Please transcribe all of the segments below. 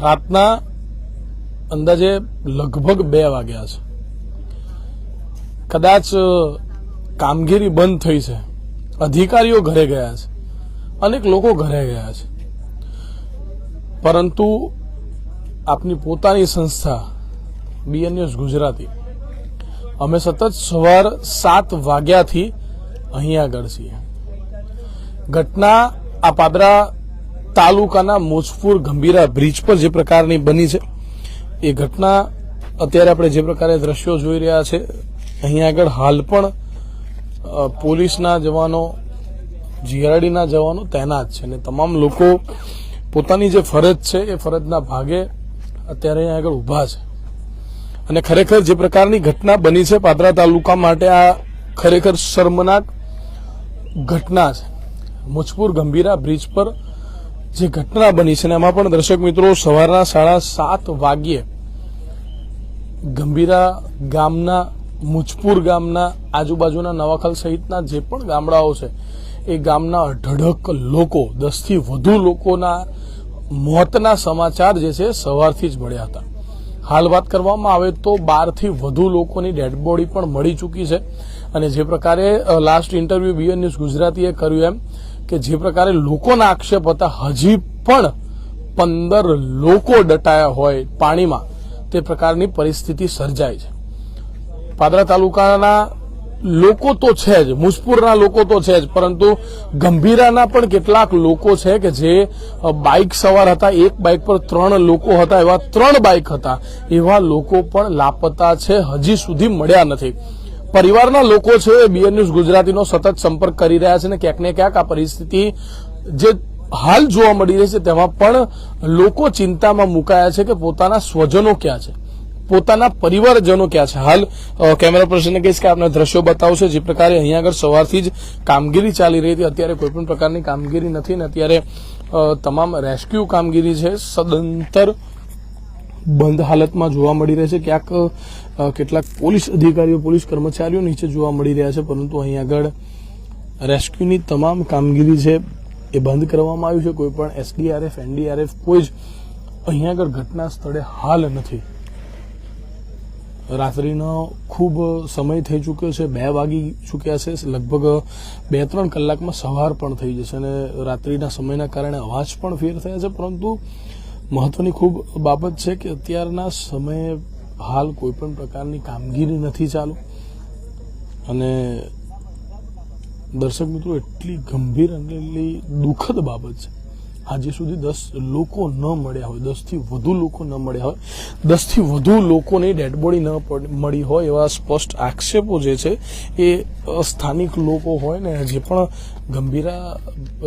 રાતના અંદાજે લગભગ બે વાગ્યા છે. કદાચ કામગીરી બંધ થઈ છે. અધિકારીઓ ઘરે ગયા છે. અનેક લોકો ઘરે ગયા છે. પરંતુ આપની પોતાની સંસ્થા બીએનએસ ગુજરાતી, અમે સતત સવાર સાત વાગ્યાથી અહીં આગળ છીએ. ઘટના આ પાદરા તાલુકાના મોજપુર ગંભીરા બ્રિજ પર જે પ્રકારની બની છે, એ ઘટના અત્યારે આપણે જે પ્રકારે દ્રશ્યો જોઈ રહ્યા છે અહીંયા આગળ હાલ પણ પોલીસના જવાનો, જીઆરડીના જવાનો તૈનાત છે અને તમામ લોકો પોતાની જે ફરજ છે, એ ફરજના ભાગે અત્યારે અહીંયા આગળ ઊભા છે. અને ખરેખર જે પ્રકારની ઘટના બની છે પાદરા તાલુકા માટે આ ખરેખર શર્મનાક ઘટના છે. મુજપુર ગંભીરા બ્રિજ પર જે ઘટના બની છે એમાં પણ દર્શક મિત્રો સવારના સાડા સાત વાગ્યે ગંભીરા ગામના, મુજપુર ગામના, આજુબાજુના નવાખલ સહિતના જે પણ ગામડાઓ છે, એ ગામના અઢળક લોકો, દસથી વધુ લોકોના મોતના સમાચાર જે છે સવારથી જ મળ્યા હતા. હાલ વાત કરવામાં આવે તો બારથી વધુ લોકોની ડેડ બોડી પણ મળી ચૂકી છે. અને જે પ્રકારે લાસ્ટ ઇન્ટરવ્યુ બીએન ન્યૂઝ ગુજરાતીએ કર્યું એમ કે જે પ્રકારે લોકોના આક્ષેપ હતા, હજી પણ પંદર લોકો દટાયા હોય પાણીમાં, તે પ્રકારની પરિસ્થિતિ સર્જાય છે. પાદરા તાલુકાના લોકો તો છે જ, મુજપુરના લોકો તો છે જ, પરંતુ ગંભીરાના પણ કેટલાક લોકો છે કે જે બાઇક સવાર હતા, એક બાઇક પર ત્રણ લોકો હતા, એવા ત્રણ બાઇક હતા, એવા લોકો પણ લાપતા છે, હજી સુધી મળ્યા નથી. પરિવારના લોકો છે એ બીએન ન્યૂઝ ગુજરાતીનો સતત સંપર્ક કરી રહ્યા છે ને ક્યાંક ને ક્યાંક આ પરિસ્થિતિ જે હાલ જોવા મળી રહી છે તેમાં પણ લોકો ચિંતામાં મુકાયા છે કે પોતાના સ્વજનો ક્યાં છે? પોતાના પરિવારજનો ક્યાં છે? હાલ કેમેરા પર્સનને કહીશ કે આપણે દ્રશ્યો બતાવશે જે પ્રકારે અહીંયા આગળ સવારથી જ કામગીરી ચાલી રહી હતી. અત્યારે કોઈપણ પ્રકારની કામગીરી નથી ને અત્યારે તમામ રેસ્ક્યુ કામગીરી છે. સદંતર બંધ હાલતમાં જોવા મળી રહે છે. ક્યાંક કેટલાક પોલીસ અધિકારીઓ, પોલીસ કર્મચારીઓ નીચે જોવા મળી રહ્યા છે, પરંતુ અહીં આગળ રેસ્ક્યુની તમામ કામગીરી છે એ બંધ કરવામાં આવ્યું છે. કોઈ પણ એસડીઆરએફ એનડીઆરએફ કોઈ જ અહીં આગળ ઘટના સ્થળે હાલ નથી. રાત્રિનો ખૂબ સમય થઈ ચૂક્યો છે, બે વાગી ચૂક્યા છે, લગભગ બે ત્રણ કલાકમાં સવાર પણ થઈ જશે અને રાત્રિના સમયના કારણે અવાજ પણ ફેર થયા છે, પરંતુ મહત્વની ખૂબ બાબત છે કે અત્યારના સમયે હાલ કોઈ પણ પ્રકારની કામગીરી નથી ચાલુ. અને દર્શક મિત્રો, એટલી ગંભીર અને એટલી દુઃખદ બાબત છે આજે સુધી દસ લોકો ન મળ્યા હોય, દસથી વધુ લોકો ન મળ્યા હોય, દસથી વધુ લોકોની ડેડ બોડી ન મળી હોય એવા સ્પષ્ટ આક્ષેપો જે છે એ સ્થાનિક લોકો હોય ને જે પણ ગંભીરા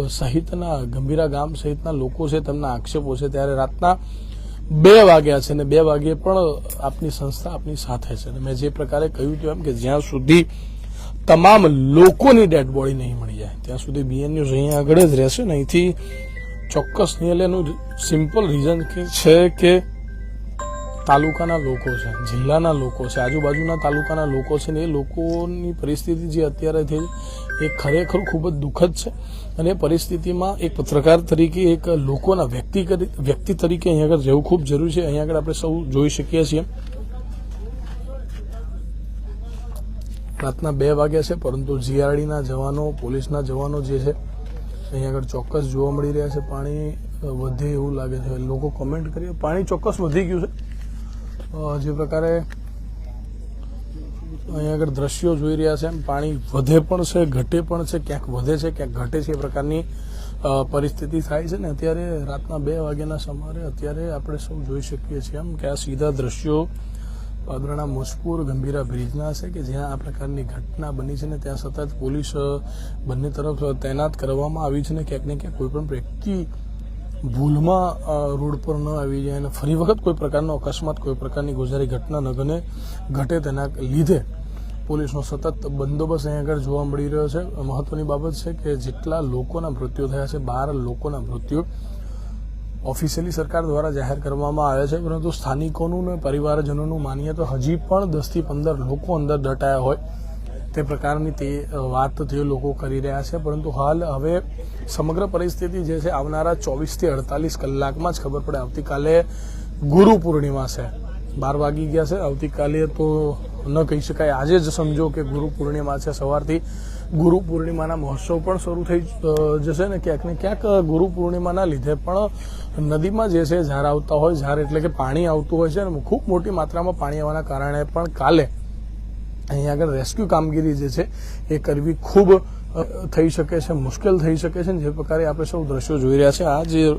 સહિતના, ગંભીરા ગામ સહિતના લોકો છે તેમના આક્ષેપો છે, ત્યારે રાતના બે વાગ્યા છે ને બે વાગ્યે પણ આપની સંસ્થા આપની સાથે છે મેં જે પ્રકારે કહ્યું હતું એમ કે જ્યાં સુધી તમામ લોકોની ડેડ બોડી નહીં મળી જાય, ત્યાં સુધી બીએન ન્યૂઝ અહીંયા આગળ જ રહેશે ને અહીંથી ચોક્કસ નહીં એટલે એનું સિમ્પલ રીઝન છે કે તાલુકાના લોકો છે, જિલ્લાના લોકો છે, આજુબાજુના તાલુકાના લોકો છે ને એ લોકોની પરિસ્થિતિ જે અત્યારે થઈ એ ખરેખર ખૂબ જ દુઃખદ છે અને એ પરિસ્થિતિમાં એક પત્રકાર તરીકે, એક લોકોના વ્યક્તિ વ્યક્તિ તરીકે અહીંયા આગળ રહેવું ખૂબ જરૂરી છે. અહીંયા આગળ આપણે સૌ જોઈ શકીએ છીએ. રાતના બે વાગ્યા છે, પરંતુ જીઆરડીના જવાનો, પોલીસના જવાનો જે છે અહીં આગળ ચોક્કસ જોવા મળી રહ્યા છે. પાણી વધે એવું લાગે છે. લોકો કોમેન્ટ કરીએ. પાણી ચોક્કસ વધી ગયું છે. જે પ્રકારે અહીં આગળ દ્રશ્યો જોઈ રહ્યા છે. પાણી વધે પણ છે, ઘટે પણ છે, ક્યાંક વધે છે, ક્યાંક ઘટે છે એ પ્રકારની પરિસ્થિતિ થાય છે ને અત્યારે રાતના બે વાગ્યાના સમારે અત્યારે આપણે સૌ જોઈ શકીએ છીએ એમ કે આ સીધા દ્રશ્યો પાદરાના મોસપુર ગંભીરા બ્રિજના છે કે જ્યાં આ પ્રકારની ઘટના બની છે ને ત્યાં સતત પોલીસ બંને તરફ તૈનાત કરવામાં આવી છે ને ક્યાંક ને ક્યાંક કોઈ પણ વ્યક્તિ ભૂલમાં રોડ પર ન આવી જાય અને ફરી વખત કોઈ પ્રકારનો અકસ્માત, કોઈ પ્રકારની ગુજારી ઘટના ન ગને ઘટે તેના લીધે પોલીસનો સતત બંદોબસ્ત અહીં આગળ જોવા મળી રહ્યો છે. મહત્વની બાબત છે કે જેટલા લોકોના મૃત્યુ થયા છે, બાર લોકોના મૃત્યુ ઓફિશિયલી સરકાર દ્વારા જાહેર કરવામાં આવે છે, પરંતુ સ્થાનિકોનું ને પરિવારજનોનું માનીએ તો હજી પણ દસથી પંદર લોકો અંદર દટાયા હોય. તે પ્રકારની તે વાત તે લોકો કરી રહ્યા છે, પરંતુ હાલ હવે સમગ્ર પરિસ્થિતિ જે છે, આવનારા ચોવીસથી અડતાલીસ કલાકમાં જ ખબર પડે. આવતીકાલે ગુરુ પૂર્ણિમા છે. બાર વાગી ગયા છે. આવતીકાલે તો ન કહી શકાય. આજે જ સમજો કે ગુરુ પૂર્ણિમા છે સવારથી. ગુરુ પૂર્ણિમાના મહોત્સવ પણ શરૂ થઈ જશે ને ક્યાંક ને ક્યાંક ગુરુ પૂર્ણિમાના લીધે પણ નદીમાં જે છે ઝાર આવતા હોય ઝાર એટલે કે પાણી આવતું હોય છે અને ખૂબ મોટી માત્રામાં પાણી આવવાના કારણે પણ કાલે અહીંયા આગળ રેસ્ક્યુ કામગીરી જે છે એ કરવી ખૂબ થઈ શકે છે, મુશ્કેલ થઈ શકે છે ને જે પ્રકારે આપણે સૌ દ્રશ્યો જોઈ રહ્યા છે. આ જે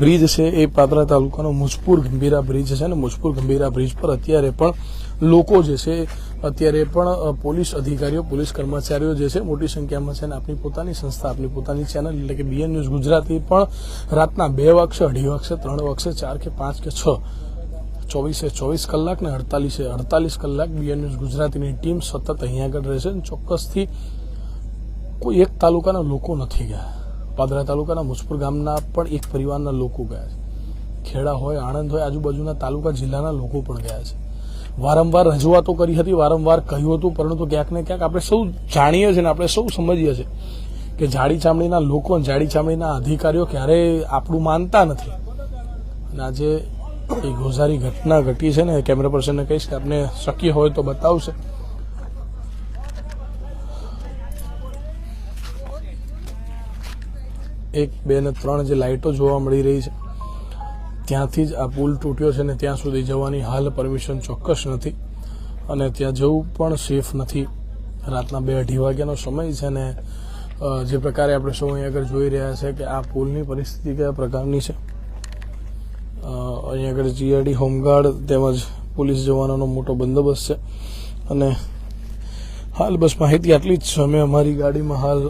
બ્રિજ છે એ પાદરા તાલુકાનો મુજપુર ગંભીરા બ્રિજ છે ને મુજપુર ગંભીરા બ્રિજ પર અત્યારે પણ લોકો જે છે, અત્યારે પણ પોલીસ અધિકારીઓ, પોલીસ કર્મચારીઓ જે છે, મોટી સંખ્યામાં છે અને આપણી પોતાની સંસ્થા આપણી પોતાની ચેનલ એટલે કે બીએન ન્યૂઝ ગુજરાતી પણ રાતના બે વાગશે, અઢી વાગશે, ત્રણ વાગશે, ચાર કે પાંચ કે છ. ચોવીસે ચોવીસ કલાક ને અડતાલીસે અડતાલીસ કલાક બીએન ન્યૂઝ ગુજરાતીની ટીમ સતત અહીંયા આગળ રહેશે અને ચોક્કસથી કોઈ એક તાલુકાના લોકો નથી ગયા. પાદરા તાલુકાના મુજપુર ગામના પણ એક પરિવારના લોકો ગયા છે. ખેડા હોય, આણંદ હોય, આજુબાજુના તાલુકા જિલ્લાના લોકો પણ ગયા છે. વારંવાર રજૂઆતો કરી હતી, વારંવાર કહ્યું હતું, પરંતુ ક્યાંક ને ક્યાંક આપણે સૌ જાણીએ છીએ ને આપણે સૌ સમજીએ છીએ કે જાડી ચામડીના લોકો જાડી ચામડીના અધિકારીઓ ક્યારેય આપણું માનતા નથી. અને આજે એ ગોઝારી ઘટના ઘટી છે ને કેમેરા પર્સનને કહીશ કે આપને શક્ય હોય તો બતાવશે. એક, બે ને ત્રણ જે લાઇટો જોવા મળી રહી છે. ત્યાંથી જ આ પુલ તૂટ્યો છે ને ત્યાં સુધી જવાની હાલ પરમિશન ચોક્કસ નથી. અને ત્યાં જવું પણ સેફ નથી. રાતના બે અઢી વાગ્યાનો સમય છે ને જે પ્રકારે આપણે સૌ અહીં આગળ જોઈ રહ્યા છે કે આ પુલની પરિસ્થિતિ કયા પ્રકારની છે. અહીં આગળ જીઆરડી હોમગાર્ડ તેમજ પોલીસ જવાનોનો મોટો બંદોબસ્ત છે. અને હાલ બસ માહિતી આટલી જ છે. અમે અમારી ગાડીમાં હાલ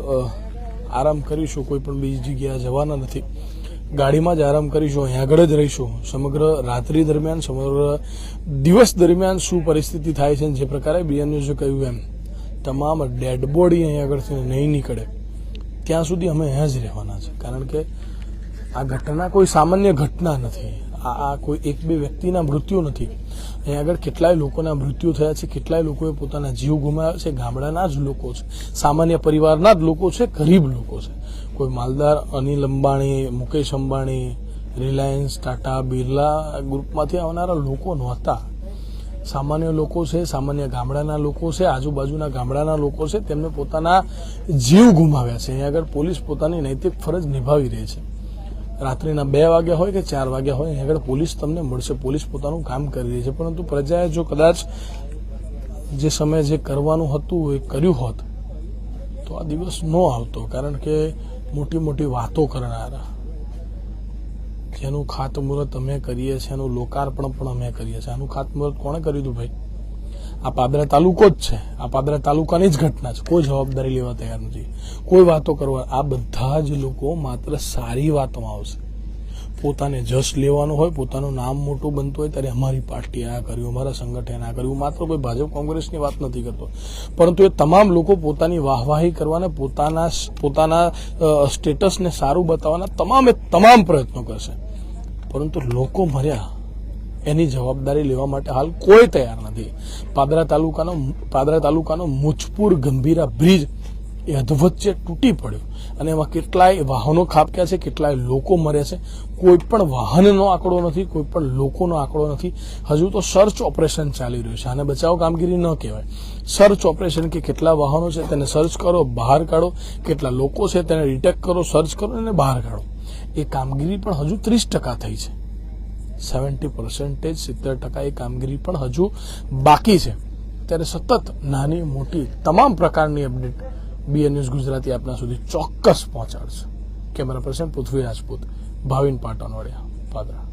આરામ કરીશું. કોઈ પણ બીજી જગ્યાએ જવાના નથી. ગાડીમાં જ આરામ કરીશું અહીં આગળ જ રહીશું. સમગ્ર રાત્રિ દરમિયાન, સમગ્ર દિવસ દરમિયાન શું પરિસ્થિતિ થાય છે જે પ્રકારે બીએન ન્યૂઝે કહ્યું એમ. તમામ ડેડ બોડી અહીં આગળથી નહીં નીકળે. ત્યાં સુધી અમે અહીંયા જ રહેવાના છે. કારણ કે આ ઘટના કોઈ સામાન્ય ઘટના નથી. આ આ કોઈ એક બે વ્યક્તિના મૃત્યુ નથી. અહીંયા આગળ કેટલાય લોકોના મૃત્યુ થયા છે, કેટલાય લોકોએ પોતાના જીવ ગુમાવ્યા છે. ગામડાના જ લોકો છે. સામાન્ય પરિવારના જ લોકો છે, ગરીબ લોકો છે. કોઈ માલદાર, અનિલ અંબાણી, મુકેશ અંબાણી, રિલાયન્સ, ટાટા, બિરલા ગ્રુપમાંથી આવનારા લોકો નહોતા. સામાન્ય લોકો છે, સામાન્ય ગામડાના લોકો છે, આજુબાજુના ગામડાના લોકો છે, તેમને પોતાના જીવ ગુમાવ્યા છે. અહીંયા આગળ પોલીસ પોતાની નૈતિક ફરજ નિભાવી રહી છે. રાત્રિના બે વાગ્યા હોય કે ચાર વાગ્યા હોય, અહીંયા આગળ પોલીસ તમને મળશે. પોલીસ પોતાનું કામ કરી રહી છે. પરંતુ પ્રજાએ જો કદાચ જે સમયે જે કરવાનું હતું, એ કર્યું હોત, તો આ દિવસ ન આવતો. કારણ કે મોટી મોટી વાતો કરનારા. જેનું ખાતમુહૂર્ત અમે કરીએ છીએ, એનું લોકાર્પણ પણ અમે કરીએ છીએ. આનું ખાતમુહૂર્ત કોણે કર્યું હતું ભાઈ? આ પાદરા તાલુકો જ છે. આ પાદરા તાલુકાની જ ઘટના છે. કોઈ જવાબદારી લેવા તૈયાર નથી. કોઈ વાતો કરવા આ બધા જ લોકો માત્ર સારી વાતોમાં આવશે. પોતાને જશ લેવાનો હોય, પોતાનું નામ મોટું બનતું હોય, ત્યારે અમારી પાર્ટી આ કર્યું અમારા સંગઠન આ કર્યું માત્ર કોઈ ભાજપ કોંગ્રેસની વાત નથી કરતો. પરંતુ એ તમામ લોકો પોતાની વાહવાહી કરવાને, પોતાના પોતાના સ્ટેટસને સારું બતાવવાના તમામે તમામ પ્રયત્નો કરશે. પરંતુ લોકો મર્યા, એની જવાબદારી લેવા માટે હાલ કોઈ તૈયાર નથી. પાદરા તાલુકાનો પાદરા તાલુકાનો મુજપુર ગંભીરા બ્રિજ એ અધવચ્ચે તૂટી પડ્યો. અને એમાં કેટલાય વાહનો ખાબક્યા છે, કેટલાય લોકો મર્યા છે. કોઈ પણ વાહનનો આંકડો નથી, કોઈ પણ લોકોનો આંકડો નથી. હજુ તો સર્ચ ઓપરેશન ચાલી રહ્યું છે. આને બચાવ કામગીરી ન કહેવાય. સર્ચ ઓપરેશન કે કેટલા વાહનો છે, તેને સર્ચ કરો, બહાર કાઢો. કેટલા લોકો છે, તેને ડિટેક્ટ કરો સર્ચ કરો અને બહાર કાઢો. એ કામગીરી પણ હજુ ત્રીસ ટકા થઈ છે. સેવન્ટી પર્સન્ટેજ સિત્તેર ટકા એ કામગીરી પણ હજુ બાકી છે. ત્યારે સતત નાની મોટી તમામ પ્રકારની અપડેટ બીએન ગુજરાતી આપના સુધી ચોક્કસ પહોંચાડશે. Camera person Prithvi Rajput Bhavin Patanvadiya Padra